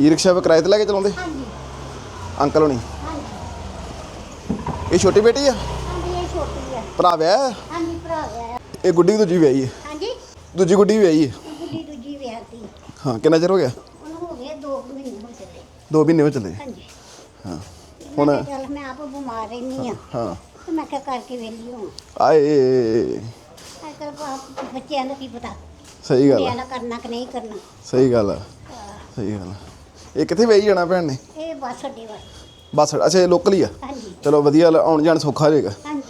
ਈ rickshaw ਵੀ ਕਿਰਾਏ ਤੇ ਲੈ ਕੇ ਚਲਾਉਂਦੇ? ਹਾਂਜੀ। ਅੰਕਲ ਹੋਣੀ? ਹਾਂਜੀ। ਇਹ ਛੋਟੀ ਬੇਟੀ ਆ? ਹਾਂਜੀ ਇਹ ਛੋਟੀ ਆ। ਭਰਾ ਵਿਆਹ ਹੈ? ਹਾਂਜੀ ਭਰਾ ਆ। ਇਹ ਗੁੱਡੀ ਦੂਜੀ ਵਿਆਹੀ ਹੈ ਹਾਂਜੀ। ਦੂਜੀ ਗੁੱਡੀ ਵਿਆਹੀ ਹੈ ਗੁੱਡੀ ਦੂਜੀ ਵਿਆਹਤੀ ਹਾਂ ਕਿੰਨਾ ਚਿਰ ਹੋ ਗਿਆ? ਉਹਨੂੰ ਹੋ ਗਏ 2 ਮਹੀਨੇ ਹੋ ਚੱਲੇ। ਦੋ ਮਹੀਨੇ ਹੋ ਚੱਲੇ? ਹਾਂਜੀ। ਹਾਂ। ਹੁਣ ਚੱਲ ਮੈਂ ਆਪ ਬਿਮਾਰ ਰਹਿੰਦੀ ਆ। ਹਾਂ ਤੇ ਮੈਂ ਕਿਹਾ ਕਰਕੇ ਵੇਲੀ ਹਾਂ ਆਏ। ਅੱਜ ਕੱਲ ਬੱਚਿਆਂ ਦਾ ਕੀ ਪਤਾ? ਸਹੀ ਗੱਲ ਆ, ਦਾ ਕਰਨਾ ਕਿ ਨਹੀਂ ਕਰਨਾ? ਸਹੀ ਗੱਲ ਆ। ਸਹੀ ਗੱਲ ਆ। ਇਹ ਕਿੱਥੇ ਵਿਆਹੀ ਜਾਣਾ ਭੈਣ ਨੇ? ਇਹ ਬਸ ਅੱਡੇ ਵਾ ਬਸ ਅੱਛਾ ਇਹ ਲੋਕਲ ਹੀ ਆ? ਹਾਂਜੀ। ਚਲੋ ਵਧੀਆ ਲ- ਆਉਣ ਜਾਣ ਸੌਖਾ ਹੋ ਜਾਏਗਾ ਹਾਂਜੀ।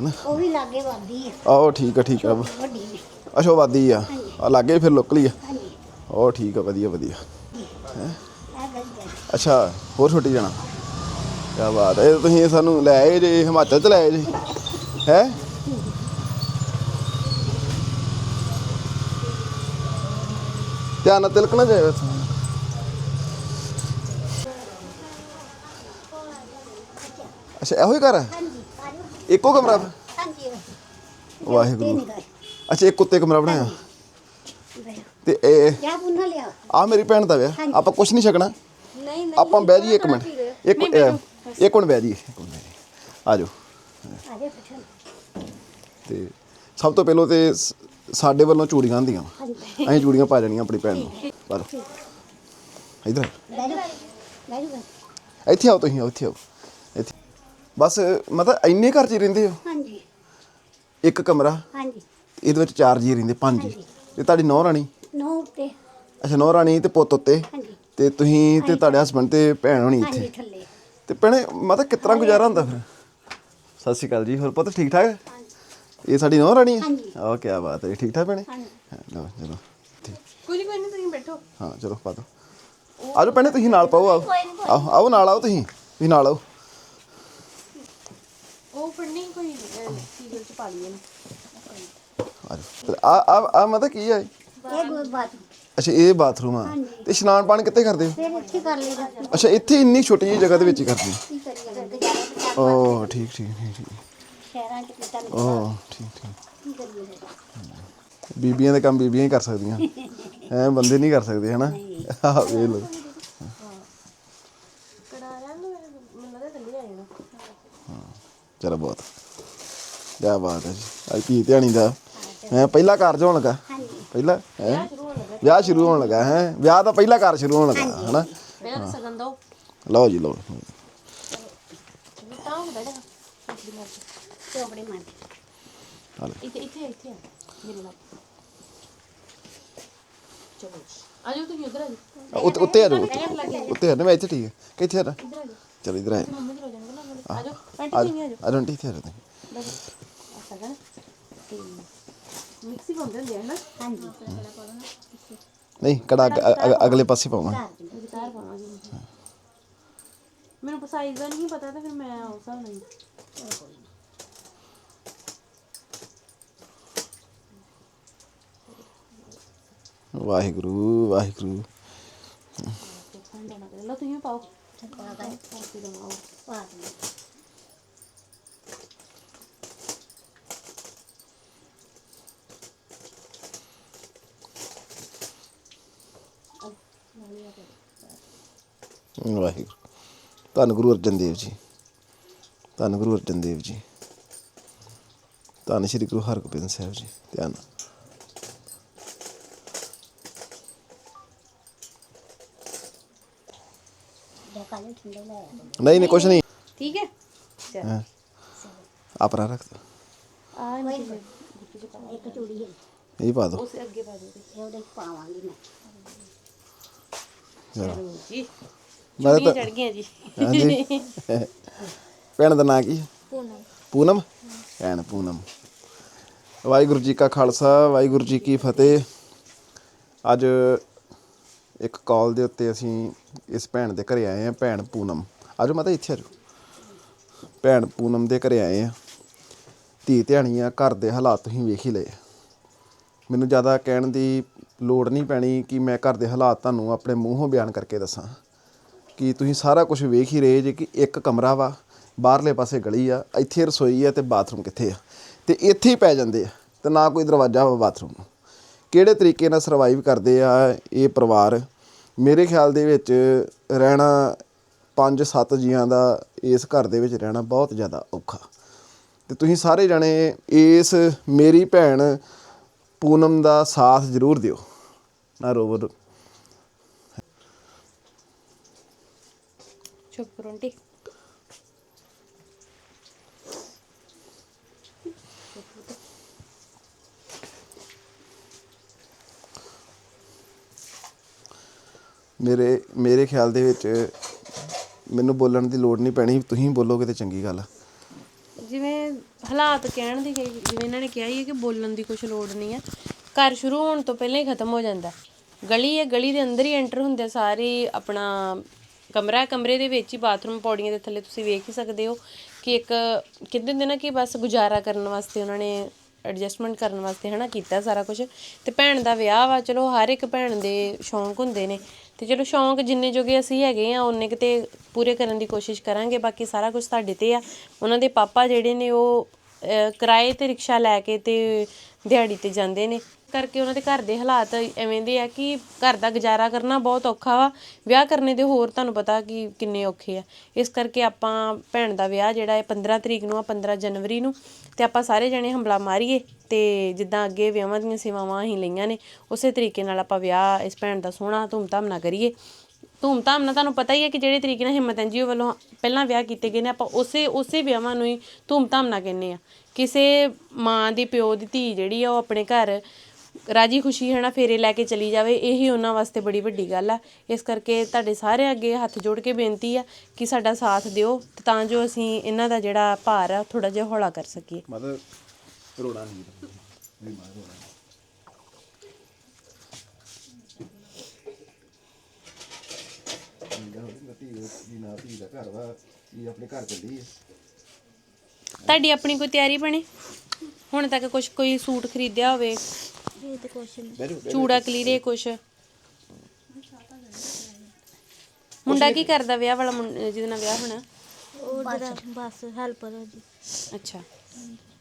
ਹਨਾ? ਉਹ ਵੀ ਲਾਗੇ ਵਾਦੀ ਆ। ਆਹੋ ਠੀਕ ਆ ਠੀਕ ਆ। ਵੱਡੀ ਨੇ ਅੱਛਾ ਉਹ ਵਾਦੀ ਆ। ਆ ਲਾਗੇ ਫਿਰ ਲੋਕਲ ਹੀ ਆ? ਹਾਂਜੀ। ਉਹ ਠੀਕ ਆ ਵਧੀਆ ਵਧੀਆ। ਇਹ ਹੈ। ਅੱਛਾ ਹੋਰ ਛੋਟੀ ਜਾਣਾ? ਕੀ ਬਾਤ ਹੈ ਇਹ ਤੁਸੀਂ ਸਾਨੂੰ ਲੈ ਆਏ ਜੇ ਹਿਮਾਚਲ ਚ ਲੈ ਆਏ ਜੇ। ਹੈ? ਧਿਆਨ ਨਾਲ ਤਿਲਕ ਨਾ ਜਾਏ ਬਸ ਅੱਛਾ ਇਹੋ ਹੀ ਘਰ ਹੈ? ਹਾਂਜੀ। ਆਜੋ ਇੱਕੋ ਕਮਰਾ ਹਾਂਜੀ। ਵਾਹਿਗੁਰੂ। ਅੱਛਾ ਇੱਕ ਉੱਤੇ ਕਮਰਾ ਬਣਾਇਆ? ਤੇ ਇਹ ਚਾਹ ਪੁੰਨਾ ਲਿਆ। ਆ ਮੇਰੀ ਭੈਣ ਦਾ ਵਿਆਹ। ਆਪਾਂ ਕੁਝ ਨਹੀਂ ਛਕਣਾ। ਨਹੀਂ ਆਪਾਂ ਬਹਿ ਜੀ ਇੱਕ ਮਿੰਟ। ਇੱਕ ਇੱਕ ਮਿੰਟ ਬਹਿ ਜੀ ਇੱਕ ਮਿੰਟ ਬਹਿ ਜੀ। ਆ ਜਾਓ। ਆਜੇ ਪੁੱਛਣ ਤੇ ਸਭ ਤੋਂ ਪਹਿਲਾਂ ਤੇ ਸ- ਸਾਡੇ ਵੱਲੋਂ ਚੂੜੀਆਂ ਹੁੰਦੀਆਂ ਵਾਂ। ਅਸੀਂ ਚੂੜੀਆਂ ਪਾ ਜਾਣੀਆਂ ਆਪਣੀ ਭੈਣ ਨੂੰ। ਪਰ ਇਧਰ ਬੈਠੋ ਬੈਠੋ ਇੱਥੇ ਆਓ ਤੁਸੀਂ ਆਓ, ਇੱਥੇ ਆਓ। ਇੱਥੇ ਬਸ ਮਤਲਬ ਇੰਨੇ ਘਰ 'ਚ ਹੀ ਰਹਿੰਦੇ ਹੋ? ਹਾਂਜੀ। ਇੱਕ ਕਮਰਾ? ਹਾਂਜੀ। ਇਹਦੇ ਵਿੱਚ ਚਾਰ ਜੀ ਰਹਿੰਦੇ ਪੰਜ ਜੀ। ਤੇ ਤੁਹਾਡੀ ਨੌ ਰਾਣੀ? ਨੋ ਉੱਤੇ। ਅੱਛਾ ਨੌ ਰਾਣੀ ਤੇ ਪੁੱਤ ਉੱਤੇ। ਹਾਂਜੀ। ਤੇ ਤੁਸੀਂ ਤੇ ਤੁਹਾਡੇ ਹਸਬੰਡ ਤੇ ਭੈਣ ਹੋਣੀ ਹਾਂਜੀ ਇੱਥੇ ਥੱਲੇ। ਤੇ ਭੈਣੇ ਮਤਲਬ ਕਿਸ ਤਰ੍ਹਾਂ ਗੁਜ਼ਾਰਾ ਹੁੰਦਾ ਫਿਰ? ਸਤਿ ਸ਼੍ਰੀ ਅਕਾਲ ਜੀ ਹੋਰ ਪੁੱਤ ਠੀਕ ਠਾਕ? ਇਹ ਸਾਡੀ ਨੌ ਰਾਣੀ? ਹੈ ਹਾਂਜੀ। ਆਹ ਕੀ ਬਾਤ ਹੈ ਠੀਕ ਠਾਕ ਭੈਣੇ? ਹਾਂਜੀ। ਹਾਂ, ਲਓ ਚਲੋ ਠੀਕ। ਕੋਈ ਨਹੀਂ ਕੋਈ ਨਹੀਂ ਤੁਸੀਂ ਬੈਠੋ। ਹਾਂ ਚਲੋ ਪਾ ਦੋ ਆਜੋ ਭੈਣੇ ਤੁਸੀਂ ਨਾਲ ਪਾਓ ਆਓ। ਆਓ ਆਓ ਨਾਲ ਆਓ ਤੁਸੀਂ। ਤੁਸੀਂ ਨਾਲ ਆਓ। ਉਹ ਫੜਨੀ ਕੋਈ ਸੀਰੀਅਲ ਚ ਪਾ ਲਈਏ। ਆ ਆ ਆ ਮਤਲਬ ਕੀ ਹੈ ਇਹ? ਗੋਲ ਬਾਤ ਅੱਛਾ ਇਹ ਬਾਥਰੂਮ ਆ। ਹਾਂਜੀ। ਤੇ ਇਸ਼ਨਾਨ ਪਾਣੀ ਕਿੱਥੇ ਕਰਦੇ? ਹੋ ਫਿਰ ਇੱਥੇ ਕਰ ਲੇਗਾ ਅੱਛਾ ਇੱਥੇ ਇੰਨੀ ਛੋਟੀ ਜਿਹੀ ਜਗ੍ਹਾ ਦੇ ਵਿੱਚ ਹੀ ਕਰਦੇ। ਹੋ ਕੀ ਕਰੀਏ ਗੁਜ਼ਾਰਾ ਤਾਂ ਓ ਠੀਕ ਠੀਕ ਠੀਕ ਠੀਕ। ਸ਼ਹਿਰਾਂ ਚ ਕਿਤਾ ਨਹੀਂ ਓ ਠੀਕ ਠੀਕ। ਕੀ ਕਰੀਏ ਫਿਰ? ਬੀਬੀਆਂ ਦੇ ਕੰਮ ਬੀਬੀਆਂ ਹੀ ਕਰ ਸਕਦੀਆਂ। ਐ ਬੰਦੇ ਨਹੀਂ ਕਰ ਸਕਦੇ ਹਨਾ? ਆਹ ਵੇਖ ਲਓ ਕੜਾਇਆ ਨੂੰ ਮੈਨੂੰ ਲੱਗਦਾ ਥੱਲੇ ਆ ਜਾਣਾ ਚਲੋ ਬਹੁਤ। ਕਿਆ ਬਾਤ ਹੈ ਜੀ। ਅੱਜ ਕੀ ਧਿਆਣੀ ਦਾ ਹੈ ਪਹਿਲਾ ਕਾਰਜ ਹੋਣ ਲੱਗਾ? ਹਾਂਜੀ। ਪਹਿਲਾ? ਹੈ? ਵਿਆਹ ਸ਼ੁਰੂ ਹੋਣ ਲੱਗਾ। ਹੈ? ਵਿਆਹ ਦਾ ਪਹਿਲਾ ਕਾਰਜ ਸ਼ੁਰੂ ਹੋਣ ਲੱਗਾ ਹਨਾ? ਪਹਿਲਾਂ ਸਗਨ ਦੋ। ਲਓ ਜੀ ਲਓ। ਤਾਂ ਮਰਜ਼ੀ। ਚੋਪੜੇ ਮਾਰ। ਇੱਥੇ ਇੱਥੇ ਇੱਥੇ ਮੇਰੇ ਨਾਲ। ਚਲੋ ਜੀ। ਆ ਜਾਓ ਤੁਸੀਂ ਉਧਰ ਆ ਉੱਤੇ ਉੱਤੇ ਆ ਜਾਓ। ਉੱਤੇ ਆ ਨਾ ਮੈਂ ਇੱਥੇ ਠੀਕ ਹੈ। ਕਿੱਥੇ ਆ? ਨਾ ਚਲੋ ਇਧਰ ਆ। ਆ ਜਾਓ ਆਂਟੀ ਆ ਆਂਟੀ ਇੱਥੇ ਮਿਕਸੀ ਪਾਉਂਦੇ ਹੁੰਦੇ ਨਾ ਹਾਂਜੀ। ਨਹੀਂ ਕੜਾ ਅਗ- ਅਗ- ਅਗਲੇ ਪਾਸੇ ਪਾਵਾਂਗੀ। ਮੈਨੂੰ ਸਾਈਜ਼ ਦਾ ਨਹੀਂ ਪਤਾ ਤਾਂ ਫਿਰ ਮੈਂ ਉਸ ਹਿਸਾਬ ਨਾਲ ਵਾਹਿਗੁਰੂ ਵਾਹਿਗੁਰੂ। ਕਰੇ ਲਓ ਤੁਸੀਂ ਵੀ ਪਾਓ ਵਾਹਿਗੁਰੂ। ਧੰਨ ਗੁਰੂ ਅਰਜਨ ਦੇਵ ਜੀ। ਧੰਨ ਗੁਰੂ ਅਰਜਨ ਦੇਵ ਜੀ। ਧੰਨ ਸ਼੍ਰੀ ਗੁਰੂ ਹਰਗੋਬਿੰਦ ਸਾਹਿਬ ਜੀ। ਧਿਆਨ ਨਾਲ। ਜੇ ਕਾਲੇ ਠੰਡੇ ਲੈ ਆਇਆ ਨਹੀਂ ਨਹੀਂ ਕੁਛ ਨਹੀਂ ਠੀਕ ਹੈ ਚਲ ਹਾਂ ਆਪਰਾ ਰੱਖ ਦਿਓ। ਆ ਨਹੀਂ ਇੱਕ ਚੂੜੀ ਹੈ ਇਹ ਪਾ ਦੋ ਉਸ ਅੱਗੇ ਪਾ ਦਿਓ ਇਹ ਉਹਦੇ ਚ ਪਾਵਾਂਗੀ ਮੈਂ ਚਲੋ ਜੀ ਮੈਂ ਚੁੜੀਆਂ ਤਾਂ ਚੜ ਗਈਆਂ ਜੀ ਹਾਂਜੀ ਭੈਣ ਦਾ ਨਾਂ ਕੀ ਹੈ ਪੂਨਮ ਪੂਨਮ ਭੈਣ ਪੂਨਮ ਵਾਹਿਗੁਰੂ ਜੀ ਕਾ ਖਾਲਸਾ ਵਾਹਿਗੁਰੂ ਜੀ ਕੀ ਫਤਿਹ ਅੱਜ ਇੱਕ ਕਾਲ ਦੇ ਉੱਤੇ ਅਸੀਂ ਇਸ ਭੈਣ ਦੇ ਘਰੇ ਆਏ ਆ ਭੈਣ ਪੂਨਮ। ਆਜੋ ਮਾਤਾ ਇੱਥੇ ਆਜੋ। ਭੈਣ ਪੂਨਮ ਦੇ ਘਰੇ ਆਏ ਆ ਧੀ ਧਿਆਣੀਆਂ, ਘਰ ਦੇ ਹਾਲਾਤ ਤੁਸੀਂ ਵੇਖ ਹੀ ਲਏ। ਮੈਨੂੰ ਜ਼ਿਆਦਾ ਕਹਿਣ ਦੀ ਲੋੜ ਨਹੀਂ ਪੈਣੀ ਕਿ ਮੈਂ ਘਰ ਦੇ ਹਾਲਾਤ ਤੁਹਾਨੂੰ ਆਪਣੇ ਮੂੰਹੋਂ ਬਿਆਨ ਕਰਕੇ ਦੱਸਾਂ। ਕਿ ਤੁਸੀਂ ਸਾਰਾ ਕੁਝ ਵੇਖ ਹੀ ਰਹੇ ਜੇ ਕਿ ਇੱਕ ਕਮਰਾ ਵਾ, ਬਾਹਰਲੇ ਪਾਸੇ ਗਲੀ ਆ, ਇੱਥੇ ਰਸੋਈ ਆ ਤੇ ਬਾਥਰੂਮ ਕਿੱਥੇ ਆ? ਤੇ ਇੱਥੇ ਹੀ ਪੈ ਜਾਂਦੇ ਆ ਤੇ ਨਾ ਕੋਈ ਦਰਵਾਜ਼ਾ ਵਾ ਬਾਥਰੂਮ ਨੂੰ। ਕਿਹੜੇ ਤਰੀਕੇ ਨਾਲ ਸਰਵਾਈਵ ਕਰਦੇ ਆ ਇਹ ਪਰਿਵਾਰ? ਮੇਰੇ ਖਿਆਲ ਦੇ ਵਿੱਚ ਰਹਿਣਾ 5-7 ਜੀਆਂ ਦਾ ਇਸ ਘਰ ਦੇ ਵਿੱਚ ਰਹਿਣਾ ਬਹੁਤ ਜ਼ਿਆਦਾ ਔਖਾ। ਤੇ ਤੁਸੀਂ ਸਾਰੇ ਜਣੇ ਇਸ ਮੇਰੀ ਭੈਣ ਪੂਨਮ ਦਾ ਸਾਥ ਜ਼ਰੂਰ ਦਿਓ। ਨਾ ਰੋਵੋ। ਚੁੱਪ ਕਰੋ ਮੇਰੇ ਮੇਰੇ ਖਿਆਲ ਦੇ ਵਿੱਚ ਮੈਨੂੰ ਬੋਲਣ ਦੀ ਲੋੜ ਨਹੀਂ ਪੈਣੀ ਤੁਸੀਂ ਬੋਲੋਗੇ ਤੇ ਚੰਗੀ ਗੱਲ ਆ ਜਿਵੇਂ ਹਾਲਾਤ ਕਹਿਣ ਦੀ ਕਹੀ- ਜਿਵੇਂ ਇਹਨਾਂ ਨੇ ਕਿਹਾ ਹੀ ਹੈ ਕਿ ਬੋਲਣ ਦੀ ਕੁਝ ਲੋੜ ਨਹੀਂ ਹੈ ਘਰ ਸ਼ੁਰੂ ਹੋਣ ਤੋਂ ਪਹਿਲਾਂ ਹੀ ਖਤਮ ਹੋ ਜਾਂਦਾ ਹੈ। ਗਲੀ ਹੈ ਗਲੀ ਦੇ ਅੰਦਰ ਹੀ ਐਂਟਰ ਹੁੰਦੇ ਸਾਰੀ ਆਪਣਾ ਕਮਰਾ ਹੈ, ਕਮਰੇ ਦੇ ਵਿੱਚ ਹੀ ਬਾਥਰੂਮ ਪੌੜੀਆਂ ਦੇ ਥੱਲੇ ਤੁਸੀਂ ਵੇਖ ਹੀ ਸਕਦੇ ਹੋ ਕਿ ਇੱਕ ਕਹਿੰਦੇ ਹੁੰਦੇ ਨਾ ਕਿ ਬਸ ਗੁਜ਼ਾਰਾ ਕਰਨ ਵਾਸਤੇ ਉਹਨਾਂ ਨੇ ਐਡਜਸਟਮੈਂਟ ਕਰਨ ਵਾਸਤੇ ਹਨਾ ਕੀਤਾ ਸਾਰਾ ਕੁਝ ਤੇ ਭੈਣ ਦਾ ਵਿਆਹ ਵਾ, ਚਲੋ ਹਰ ਇੱਕ ਭੈਣ ਦੇ ਸ਼ੌਂਕ ਹੁੰਦੇ ਨੇ। ਤੇ ਚਲੋ ਸ਼ੌਂਕ ਜਿੰਨੇ ਜੋਗੇ ਅਸੀਂ ਹੈਗੇ ਆ ਉਹਨੇ ਕਿਤੇ ਪੂਰੇ ਕਰਨ ਦੀ ਕੋਸ਼ਿਸ਼ ਕਰਾਂਗੇ। ਬਾਕੀ ਸਾਰਾ ਕੁਝ ਤੁਹਾਡੇ ਤੇ ਆ। ਉਹਨਾਂ ਦੇ ਪਾਪਾ ਜਿਹੜੇ ਨੇ ਉਹ ਕਿਰਾਏ ਤੇ ਰਿਕਸ਼ਾ ਲੈ ਕੇ ਤੇ ਦਿਹਾੜੀ ਤੇ ਜਾਂਦੇ ਨੇ। ਕਰਕੇ ਉਹਨਾਂ ਦੇ ਘਰ ਦੇ ਹਾਲਾਤ ਐਵੇਂ ਦੇ ਆ ਕਿ ਘਰ ਦਾ ਗੁਜ਼ਾਰਾ ਕਰਨਾ ਬਹੁਤ ਔਖਾ ਵਾ। ਵਿਆਹ ਕਰਨੇ ਦੇ ਹੋਰ ਤੁਹਾਨੂੰ ਪਤਾ ਕਿ ਕਿੰਨੇ ਔਖੇ ਆ। ਇਸ ਕਰਕੇ ਆਪਾਂ ਭੈਣ ਦਾ ਵਿਆਹ ਜਿਹੜਾ ਹੈ 15 ਤਰੀਕ ਨੂੰ ਆ 15 ਜਨਵਰੀ ਨੂੰ ਤੇ ਆਪਾਂ ਸਾਰੇ ਜਣੇ ਹੰਬਲਾ ਮਾਰੀਏ ਤੇ ਜਿੱਦਾਂ ਅੱਗੇ ਵਿਆਹਾਂ ਦੀਆਂ ਸੇਵਾਵਾਂ ਅਸੀਂ ਲਈਆਂ ਨੇ, ਉਸੇ ਤਰੀਕੇ ਨਾਲ ਆਪਾਂ ਵਿਆਹ ਇਸ ਭੈਣ ਦਾ ਸੋਹਣਾ ਧੂਮਧਾਮ ਨਾਲ ਕਰੀਏ। ਧੂਮਧਾਮ ਨਾਲ ਤੁਹਾਨੂੰ ਪਤਾ ਹੀ ਹੈ ਕਿ ਜਿਹੜੇ ਤਰੀਕੇ ਨਾਲ ਹਿੰਮਤ ਐਨਜੀਓ ਵੱਲੋਂ ਪਹਿਲਾਂ ਵਿਆਹ ਕੀਤੇ ਗਏ ਨੇ, ਆਪਾਂ ਉਸੇ ਉਸੇ ਵਿਆਹਾਂ ਨੂੰ ਹੀ ਧੂਮਧਾਮ ਨਾਲ ਕਹਿੰਦੇ ਆ। ਕਿਸੇ ਮਾਂ ਦੀ ਪਿਓ ਦੀ ਧੀ ਜਿਹੜੀ ਆ, ਉਹ ਆਪਣੇ ਘਰ ਰਾਜੀ ਖੁਸ਼ੀ ਹੈ ਨਾ ਫੇਰੇ ਲੈ ਕੇ ਚਲੀ ਜਾਵੇ ਇਹੀ ਉਹਨਾਂ ਵਾਸਤੇ ਬੜੀ ਵੱਡੀ ਗੱਲ ਆ। ਇਸ ਕਰਕੇ ਤੁਹਾਡੇ ਸਾਰੇ ਅੱਗੇ ਹੱਥ ਜੋੜ ਕੇ ਬੇਨਤੀ ਆ ਕਿ ਸਾਡਾ ਸਾਥ ਦਿਓ ਤੇ ਤਾਂ ਜੋ ਅਸੀਂ ਇਹਨਾਂ ਦਾ ਜਿਹੜਾ ਭਾਰ ਆ ਥੋੜਾ ਜਿਹਾ ਹੌਲਾ ਕਰ ਸਕੀਏ। ਮਤਲਬ ਰੋਣਾ ਨਹੀਂ ਘਰ ਵਾ ਇਹ ਆਪਣੇ ਘਰ ਚੱਲੀ ਹੈ ਤੁਹਾਡੀ ਆਪਣੀ ਕੋਈ ਤਿਆਰੀ ਬਣੇ? ਹੁਣ ਤੱਕ ਕੁਝ ਕੋਈ ਸੂਟ ਖਰੀਦਿਆ ਹੋਵੇ? ਇਹ ਤੇ ਕੁਛ ਨਹੀਂ ਬੈਠੋ ਚੂੜਾ ਕਲੀਰੇ ਕੁਛ। ਮੁੰਡਾ ਕੀ ਕਰਦਾ ਵਿਆਹ ਵਾਲਾ ਮੁੰ- ਜਿਹਦੇ ਨਾਲ ਵਿਆਹ ਹੋਣਾ? ਉਹ ਜਿਹੜਾ ਬਸ ਹੈਲਪਰ ਹੋ ਜੀ। ਅੱਛਾ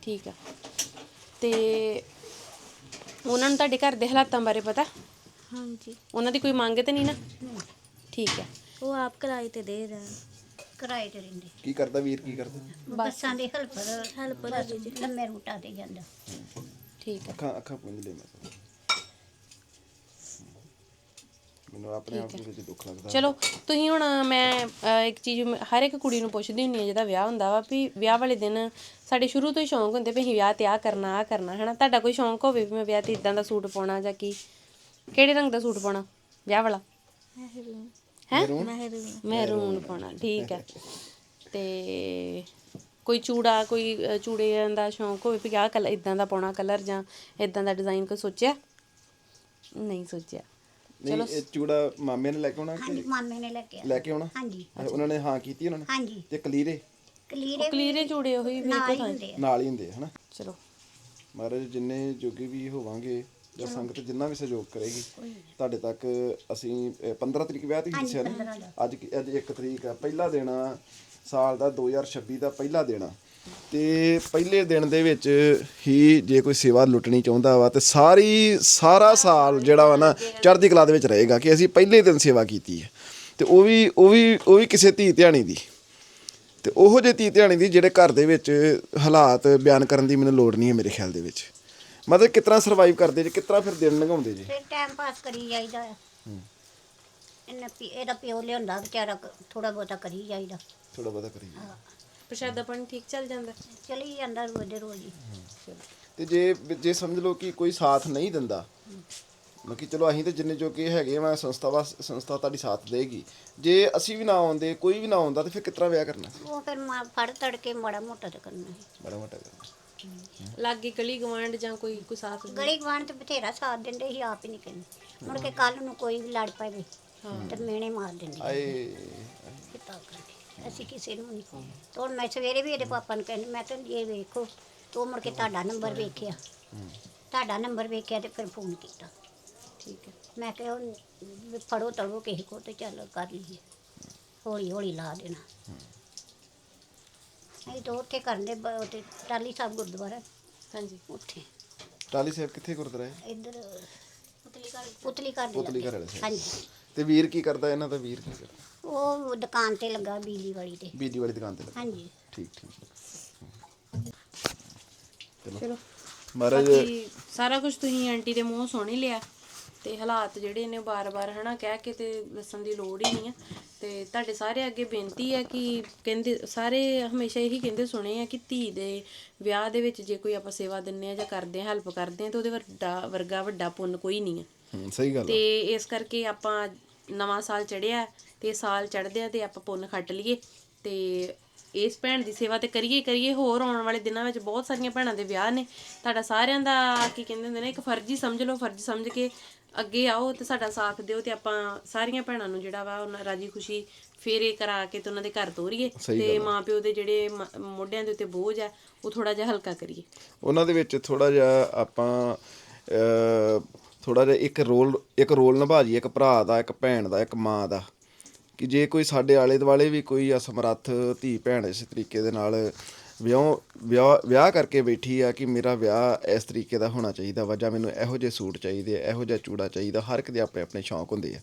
ਠੀਕ ਆ। ਤੇ ਉਹਨਾਂ ਨੂੰ ਤੁਹਾਡੇ ਘਰ ਦੇ ਹਾਲਾਤਾਂ ਬਾਰੇ ਪਤਾ? ਹਾਂਜੀ। ਉਹਨਾਂ ਦੀ ਕੋਈ ਮੰਗ ਤੇ ਨਹੀਂ ਨਾ? ਠੀਕ ਆ। ਉਹ ਆਪ ਕਿਰਾਏ ਤੇ ਦੇ ਰਹੇ ਕਿਰਾਏ ਤੇ ਰਹਿੰਦੇ ਕੀ ਕਰਦਾ ਵੀਰ ਕੀ ਕਰਦਾ? ਬੱਸਾਂ ਦੇ ਹੈਲਪਰ ਹੈਲਪਰ ਲੰਮੇ ਰੂਟਾਂ ਤੇ ਜਾਂਦਾ। ਠੀਕ ਆ ਅੱਖਾਂ ਅੱਖਾਂ ਪੁੰਝ ਲੈ ਮੈਂ। ਮੈਨੂੰ ਆਪਣੇ ਆਪ ਦੇ ਵਿੱਚ ਦੁੱਖ ਲੱਗਦਾ। ਚਲੋ ਤੁਸੀਂ ਹੁਣ ਮੈਂ ਅਹ, ਇੱਕ ਚੀਜ਼ ਮ- ਹਰ ਇੱਕ ਕੁੜੀ ਨੂੰ ਪੁੱਛਦੀ ਹੁੰਨੀ ਆ ਜਿਹਦਾ ਵਿਆਹ ਹੁੰਦਾ ਵਾ ਵੀ ਵਿਆਹ ਵਾਲੇ ਦਿਨ ਸਾਡੇ ਸ਼ੁਰੂ ਤੋਂ ਹੀ ਸ਼ੌਂਕ ਹੁੰਦੇ ਵੀ ਅਸੀਂ ਵਿਆਹ ਤੇ ਆ ਕਰਨਾ ਆ ਕਰਨਾ ਹਨਾ? ਤੁਹਾਡਾ ਕੋਈ ਸ਼ੌਂਕ ਹੋਵੇ ਵੀ ਮੈਂ ਵਿਆਹ ਤੇ ਇਦਾਂ ਦਾ ਸੂਟ ਪਾਉਣਾ ਜਾਂ ਕੀ? ਕਿਹੜੇ ਰੰਗ ਦਾ ਸੂਟ ਪਾਉਣਾ? ਵਿਆਹ ਵਾਲਾ? ਹੈ? ਮਹਿਰੂਨ ਪਾਉਣਾ ਠੀਕ ਹੈ। ਤੇ ਕੋਈ ਚੂੜਾ ਕੋਈ ਅ, ਚੂੜਿਆਂ ਦਾ ਸ਼ੌਂਕ ਹੋਵੇ ਵੀ ਆਹ ਕਲਰ ਇਦਾਂ ਦਾ ਪਾਉਣਾ ਕਲਰ ਜਾਂ ਇਦਾਂ ਦਾ ਡਿਜ਼ਾਈਨ ਕੋਈ ਸੋਚਿਆ? ਨਹੀਂ ਸੋਚਿਆ। ਨਹੀਂ ਇਹ ਚੂੜਾ ਮਾਮੇ ਨੇ ਲੈ ਕੇ ਆਉਣਾ ਕਿ ਮਾਮੇ ਨੇ ਲੈ ਕੇ ਆਇਆ। ਲੈ ਕੇ ਆਉਣਾ? ਹਾਂਜੀ। ਉਹਨਾਂ ਨੇ ਹਾਂ ਕੀਤੀ ਉਹਨਾਂ ਨੇ? ਹਾਂਜੀ। ਤੇ ਕਲੀਰੇ? ਕਲੀਰੇ ਕਲੀਰੇ ਚੂੜੇ ਉਹੀ ਵੀ ਨਾਲ ਹੀ ਥਾਂ ਹੁੰਦੇ ਆ। ਨਾਲ ਹੀ ਹੁੰਦੇ ਆ, ਹਨਾ? ਚਲੋ। ਮਹਾਰਾਜ ਜਿੰਨੇ ਜੋਗੀ ਵੀ ਹੋਵਾਂਗੇ ਜਾਂ ਸੰਗਤ ਜਿੰਨਾ ਵੀ ਸਹਿਯੋਗ ਕਰੇਗੀ ਤੁਹਾਡੇ ਤੱਕ ਅਸੀਂ ਅਹ, 15 ਤਰੀਕ ਵਿਆਹ ਤੇ ਦੱਸਿਆ ਨਾ? ਅੱਜ ਕੀ- ਅੱਜ 1 ਤਰੀਕ ਆ ਪਹਿਲਾ ਦਿਨ ਆ ਸਾਲ ਦਾ 2026 ਦਾ ਪਹਿਲਾ ਦਿਨ ਆ। ਤੇ ਪਹਿਲੇ ਦਿਨ ਦੇ ਵਿੱਚ ਹੀ ਜੇ ਕੋਈ ਸੇਵਾ ਲੁੱਟਣੀ ਚਾਹੁੰਦਾ ਵਾ ਤੇ ਸਾਰੀ ਸਾਰਾ ਸਾਲ ਜਿਹੜਾ ਵਾ ਨਾ ਚੜ੍ਹਦੀ ਕਲਾ ਦੇ ਵਿੱਚ ਰਹੇਗਾ ਕਿ ਅਸੀਂ ਪਹਿਲੇ ਦਿਨ ਸੇਵਾ ਕੀਤੀ ਹੈ। ਤੇ ਉਹ ਵੀ ਉਹ ਵੀ ਉਹ ਵੀ ਕਿਸੇ ਧੀ ਧਿਆਣੀ ਦੀ। ਤੇ ਉਹੋ ਜਿਹੀ ਧੀ ਧਿਆਣੀ ਦੀ ਜਿਹੜੇ ਘਰ ਦੇ ਵਿੱਚ ਹਾਲਾਤ ਬਿਆਨ ਕਰਨ ਦੀ ਮੈਨੂੰ ਲੋੜ ਨਹੀਂ ਹੈ ਮੇਰੇ ਖਿਆਲ ਦੇ ਵਿੱਚ। ਮਤਲਬ ਕਿਤਨਾ ਸਰਵਾਈਵ ਕਰਦੇ ਜੇ ਕਿਤਨਾ ਫਿਰ ਦਿਨ ਲੰਘਾਉਂਦੇ ਜੇ? ਫਿਰ ਟਾਈਮ ਪਾਸ ਕਰੀ ਜਾਈਦਾ। ਇਹਨੇ ਪੀ- ਇਹਦਾ ਪਿਓ ਲਿਆਉਂਦਾ ਵਿਚਾਰਾ ਥੋੜਾ ਬਹੁਤਾ ਕਰੀ ਜਾਈਦਾ। ਥੋੜਾ ਬਹੁਤਾ ਕਰੀ ਪ੍ਰਸ਼ਾਦਾ ਪਾਣੀ ਠੀਕ ਚੱਲ ਜਾਂਦਾ? ਚਲੀ ਜਾਂਦਾ ਰੋਜ਼ ਦੇ ਰੋਜ਼ ਹੀ। ਤੇ ਜੇ ਜੇ ਸਮਝ ਲਓ ਕਿ ਕੋਈ ਸਾਥ ਨਹੀਂ ਦਿੰਦਾ ਕਿ ਚਲੋ ਅਸੀਂ ਤੇ ਜਿੰਨੇ ਜੋਗੇ ਹੈਗੇ ਵਾ ਸੰਸਥਾ ਵਾ ਸੰਸਥਾ ਤੁਹਾਡੀ ਸਾਥ ਦੇਗੀ। ਜੇ ਅਸੀਂ ਵੀ ਨਾ ਆਉਂਦੇ ਕੋਈ ਵੀ ਨਾ ਆਉਂਦਾ ਤੇ ਫਿਰ ਕਿਤਨਾ ਵਿਆਹ ਕਰਨਾ? ਉਹ ਫਿਰ ਮਾਂ ਫੜ ਤੜ ਕੇ ਮਾੜਾ ਮੋਟਾ ਤੇ ਕਰਨਾ ਸੀ ਬੜਾ ਮੋਟਾ ਕਰਨਾ। ਲਾਗੇ ਗਲੀ ਗਵਾਂਡ ਜਾਂ ਕੋਈ ਕੋਈ ਸਾਥ ਗਲੀ ਗਵਾਂਢ ਤੇ ਬਥੇਰਾ ਸਾਥ ਦਿੰਦੇ ਸੀ ਆਪ ਹੀ ਨਹੀਂ ਕਹਿੰਦੇ। ਮੁੜ ਕੇ ਕੱਲ ਨੂੰ ਕੋਈ ਵੀ ਲੜ ਪਵੇ। ਤੇ ਮੇਣੇ ਮਾਰ ਦਿੰਦੇ ਆਏ ਕਿਤਾ ਕਰਕੇ। ਅਸੀਂ ਕਿਸੇ ਨੂੰ ਨਹੀਂ ਕਹਿੰਦੇ ਤੇ ਮੈਂ ਸਵੇਰੇ ਵੀ ਇਹਦੇ ਪਾਪਾ ਨੂੰ ਕਹਿੰਦੀ ਮੈਂ ਕਿਹਾ ਇਹ ਵੇਖੋ ਤੂੰ ਮੁੜ ਕੇ ਤੁਹਾਡਾ ਨੰਬਰ ਵੇਖਿਆ। ਤੁਹਾਡਾ ਨੰਬਰ ਵੇਖਿਆ ਤੇ ਫਿਰ ਫੋਨ ਕੀਤਾ। ਠੀਕ ਹੈ। ਮੈਂ ਕਿਹਾ ਹੁਣ ਵੀ ਫੜੋ ਤੜੋ ਕਿਸੇ ਕੋ ਤੇ ਚੱਲ ਕਰ ਲਈਏ। ਹੌਲੀ ਹੌਲੀ ਲਾ ਦੇਣਾ। ਅਸੀਂ ਤਾਂ ਉੱਥੇ ਕਰਨ ਦੇ ਬ- ਉੱਥੇ ਟਾਲੀ ਸਾਹਿਬ ਗੁਰਦੁਆਰਾ। ਹਾਂਜੀ। ਉੱਥੇ। ਟਾਲੀ ਸਾਹਿਬ ਕਿੱਥੇ ਗੁਰਦੁਆਰਾ ਹੈ? ਇੱਧਰ ਪੁਤਲੀ ਘਰ। ਪੁਤਲੀ ਘਰ ਦੇ ਪੁਤਲੀ ਘਰ ਲਾਗੇ। ਵਾਲੇ side। ਹਾਂਜੀ। ਤੇ ਵੀਰ ਕੀ ਕਰਦਾ ਇਹਨਾਂ ਦਾ? ਵੀਰ ਕੀ ਕਰਦਾ? ਉਹ ਦੁਕਾਨ ਤੇ ਲੱਗਾ ਬਿਜਲੀ ਵਾਲੀ ਤੇ। ਬਿਜਲੀ ਵਾਲੀ ਦੁਕਾਨ ਤੇ ਲੱਗਾ। ਹਾਂਜੀ। ਠੀਕ ਠੀਕ। ਚਲੋ। ਮਹਾਰਾਜ ਬਾਕੀ ਸਾਰਾ ਕੁਝ ਤੁਸੀਂ ਆਂਟੀ ਦੇ ਮੂੰਹੋਂ ਸੁਣ ਹੀ ਲਿਆ। ਤੇ ਹਾਲਾਤ ਜਿਹੜੇ ਨੇ ਬਾਰ-ਬਾਰ ਹਨਾ ਕਹਿ ਕੇ ਤੇ ਦੱਸਣ ਦੀ ਲੋੜ ਹੀ ਨਹੀਂ ਆ। ਤੇ ਤੁਹਾਡੇ ਸਾਰੇ ਅੱਗੇ ਬੇਨਤੀ ਹੈ ਕਿ ਕਹਿੰਦੇ ਸਾਰੇ ਹਮੇਸ਼ਾ ਇਹੀ ਕਹਿੰਦੇ ਸੁਣੇ ਆ ਕਿ ਧੀ ਦੇ ਵਿਆਹ ਦੇ ਵਿੱਚ ਜੇ ਕੋਈ ਆਪਾਂ ਸੇਵਾ ਦਿੰਨੇ ਆ ਜਾਂ ਕਰਦੇ ਆ ਹੈਲਪ ਕਰਦੇ ਆ ਤੇ ਉਹਦੇ ਵੱਡਾ ਵਰਗਾ ਵੱਡਾ ਪੁੰਨ ਕੋਈ ਨਹੀਂ ਆ। ਹੂੰ, ਸਹੀ ਗੱਲ ਆ। ਤੇ ਇਸ ਕਰਕੇ ਆਪਾਂ ਨਵਾਂ ਸਾਲ ਚੜਿਆ ਤੇ ਸਾਲ ਚੜ੍ਹਦਿਆਂ ਤੇ ਆਪਾਂ ਪੁੰਨ ਖੱਟ ਲਈਏ ਤੇ ਇਸ ਭੈਣ ਦੀ ਸੇਵਾ ਤੇ ਕਰੀਏ ਕਰੀਏ ਹੋਰ ਆਉਣ ਵਾਲੇ ਦਿਨਾਂ ਵਿੱਚ ਬਹੁਤ ਸਾਰੀਆਂ ਭੈਣਾਂ ਦੇ ਵਿਆਹ ਨੇ। ਤੁਹਾਡਾ ਸਾਰਿਆਂ ਦਾ ਕੀ ਕਹਿੰਦੇ ਹੁੰਦੇ ਨੇ ਇੱਕ ਫਰਜ਼ ਹੀ ਸਮਝ ਲਓ ਫਰਜ਼ ਸਮਝ ਕੇ ਅੱਗੇ ਆਓ ਤੇ ਸਾਡਾ ਸਾਥ ਦਿਓ ਤੇ ਆਪਾਂ ਸਾਰੀਆਂ ਭੈਣਾਂ ਨੂੰ ਜਿਹੜਾ ਵਾ ਉਹਨਾਂ ਰਾਜੀ ਖੁਸ਼ੀ ਫੇਰੇ ਕਰਾ ਕੇ ਤੇ ਉਹਨਾਂ ਦੇ ਘਰ ਤੋਰੀਏ ਤੇ ਮਾਪਿਓ ਦੇ ਜਿਹੜੇ ਮੋਢਿਆਂ ਦੇ ਉੱਤੇ ਬੋਝ ਆ ਉਹ ਥੋੜਾ ਜਿਹਾ ਹਲਕਾ ਕਰੀਏ। ਉਹਨਾਂ ਦੇ ਵਿੱਚ ਥੋੜਾ ਜਿਹਾ ਆਪਾਂ ਥੋੜਾ ਜਿਹਾ ਇੱਕ ਰੋਲ ਇੱਕ ਰੋਲ ਨਿਭਾ ਜੀ ਇੱਕ ਭਰਾ ਦਾ, ਇੱਕ ਭੈਣ ਦਾ, ਇੱਕ ਮਾਂ ਦਾ। ਕਿ ਜੇ ਕੋਈ ਸਾਡੇ ਆਲੇ ਦੁਆਲੇ ਵੀ ਕੋਈ ਅਸਮਰੱਥ ਧੀ ਭੈਣ ਇਸ ਤਰੀਕੇ ਦੇ ਨਾਲ ਵਿਆਹ ਵਿਆਹ ਵਿਆਹ ਕਰਕੇ ਬੈਠੀ ਆ ਕਿ ਮੇਰਾ ਵਿਆਹ ਇਸ ਤਰੀਕੇ ਦਾ ਹੋਣਾ ਚਾਹੀਦਾ ਵਾ ਜਾਂ ਮੈਨੂੰ ਇਹੋ ਜਿਹੇ ਸੂਟ ਚਾਹੀਦੇ ਆ, ਇਹੋ ਜਿਹਾ ਚੂੜਾ ਚਾਹੀਦਾ, ਹਰ ਇੱਕ ਦੇ ਆਪਣੇ ਆਪਣੇ ਸ਼ੌਂਕ ਹੁੰਦੇ ਆ।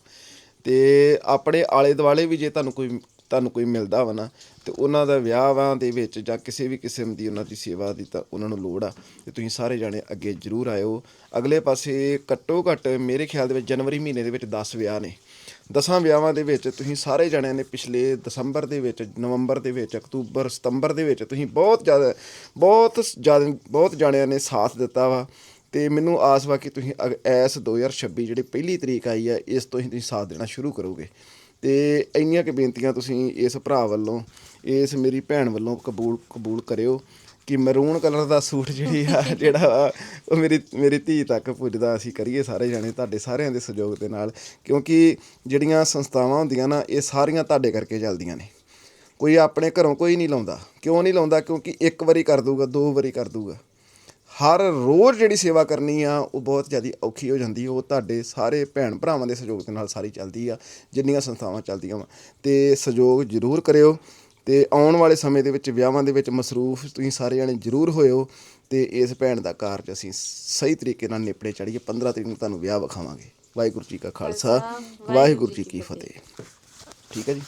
ਤੇ ਆਪਣੇ ਆਲੇ ਦੁਆਲੇ ਵੀ ਜੇ ਤੁਹਾਨੂੰ ਕੋਈ ਤੁਹਾਨੂੰ ਕੋਈ ਮਿਲਦਾ ਵਾ ਨਾ, ਤੇ ਉਹਨਾਂ ਦਾ ਵਿਆਹਾਂ ਦੇ ਵਿੱਚ ਜਾਂ ਕਿਸੇ ਵੀ ਕਿਸਮ ਦੀ ਉਹਨਾਂ ਦੀ ਸੇਵਾ ਦੀ ਤਾਂ ਉਹਨਾਂ ਨੂੰ ਲੋੜ ਆ, ਤੇ ਤੁਸੀਂ ਸਾਰੇ ਜਾਣੇ ਅੱਗੇ ਜ਼ਰੂਰ ਆਇਓ। ਅਗਲੇ ਪਾਸੇ ਘੱਟੋ ਘੱਟ ਮੇਰੇ ਖਿਆਲ ਦੇ ਵਿੱਚ ਜਨਵਰੀ ਮਹੀਨੇ ਦੇ ਵਿੱਚ 10 ਵਿਆਹ ਨੇ। ਦਸਾਂ ਵਿਆਹਾਂ ਦੇ ਵਿੱਚ ਤੁਸੀਂ ਸਾਰੇ ਜਣਿਆਂ ਨੇ ਪਿਛਲੇ ਦਸੰਬਰ ਦੇ ਵਿੱਚ, ਨਵੰਬਰ ਦੇ ਵਿੱਚ, ਅਕਤੂਬਰ, ਸਤੰਬਰ ਦੇ ਵਿੱਚ ਤੁਸੀਂ ਬਹੁਤ ਜ਼ਿਆਦਾ ਬਹੁਤ ਜ਼ਿਆਦਾ, ਬਹੁਤ ਜਣਿਆਂ ਨੇ ਸਾਥ ਦਿੱਤਾ ਵਾ। ਤੇ ਮੈਨੂੰ ਆਸ ਵਾ ਕਿ ਤੁਸੀਂ ਅਗ- ਇਸ 2026 ਜਿਹੜੀ ਪਹਿਲੀ ਤਰੀਕ ਆਈ ਹੈ ਇਸ ਤੋਂ ਹੀ ਤੁਸੀਂ ਸਾਥ ਦੇਣਾ ਸ਼ੁਰੂ ਕਰੋਗੇ। ਤੇ ਇੰਨੀਆਂ ਕਿ ਬੇਨਤੀਆਂ ਤੁਸੀਂ ਇਸ ਭਰਾ ਵੱਲੋਂ ਇਸ ਮੇਰੀ ਭੈਣ ਵੱਲੋਂ ਕਬੂਲ ਕਬੂਲ ਕਰਿਓ ਕਿ ਮਰੂਨ ਕਲਰ ਦਾ ਸੂਟ ਜਿਹੜੀ ਆ ਜਿਹੜਾ ਵਾ, ਉਹ ਮੇਰੀ ਮੇਰੀ ਧੀ ਤੱਕ ਪੁੱਜਦਾ ਅਸੀਂ ਕਰੀਏ ਸਾਰੇ ਜਾਣੇ ਤੁਹਾਡੇ ਸਾਰਿਆਂ ਦੇ ਸਹਿਯੋਗ ਦੇ ਨਾਲ ਕਿਉਂਕਿ ਜਿਹੜੀਆਂ ਸੰਸਥਾਵਾਂ ਹੁੰਦੀਆਂ ਨਾ ਇਹ ਸਾਰੀਆਂ ਤੁਹਾਡੇ ਕਰਕੇ ਚੱਲਦੀਆਂ ਨੇ। ਕੋਈ ਆਪਣੇ ਘਰੋਂ ਕੋਈ ਨਹੀਂ ਲਾਉਂਦਾ ਕਿਉਂ ਨਹੀਂ ਲਾਉਂਦਾ? ਕਿਉਂਕਿ ਇੱਕ ਵਾਰੀ ਕਰ ਦੂਗਾ ਦੋ ਵਾਰੀ ਕਰ ਦੂਗਾ ਹਰ ਰੋਜ਼ ਜਿਹੜੀ ਸੇਵਾ ਕਰਨੀ ਆ ਉਹ ਬਹੁਤ ਜ਼ਿਆਦਾ ਔਖੀ ਹੋ ਜਾਂਦੀ ਹੈ ਉਹ ਤੁਹਾਡੇ ਸਾਰੇ ਭੈਣ ਭਰਾਵਾਂ ਦੇ ਸਹਿਯੋਗ ਦੇ ਨਾਲ ਸਾਰੀ ਚੱਲਦੀ ਆ ਜਿੰਨੀਆਂ ਸੰਸਥਾਵਾਂ ਚੱਲਦੀਆਂ ਵਾ। ਤੇ ਸਹਿਯੋਗ ਜ਼ਰੂਰ ਕਰਿਓ ਤੇ ਆਉਣ ਵਾਲੇ ਸਮੇਂ ਦੇ ਵਿੱਚ ਵਿਆਹਾਂ ਦੇ ਵਿੱਚ ਮਸਰੂਫ ਤੁਸੀਂ ਸਾਰੇ ਜਣੇ ਜ਼ਰੂਰ ਹੋਇਓ ਤੇ ਇਸ ਭੈਣ ਦਾ ਕਾਰਜ ਅਸੀਂ ਸਹੀ ਤਰੀਕੇ ਨਾਲ ਨਿਪੜੇ ਚੜੀਏ 15 ਤਰੀਕ ਨੂੰ ਤੁਹਾਨੂੰ ਵਿਆਹ ਵਿਖਾਵਾਂਗੇ। ਵਾਹਿਗੁਰੂ ਜੀ ਕਾ ਖਾਲਸਾ ਵਾਹਿਗੁਰੂ ਜੀ ਕੀ ਫਤਿਹ। ਠੀਕ ਹੈ ਜੀ?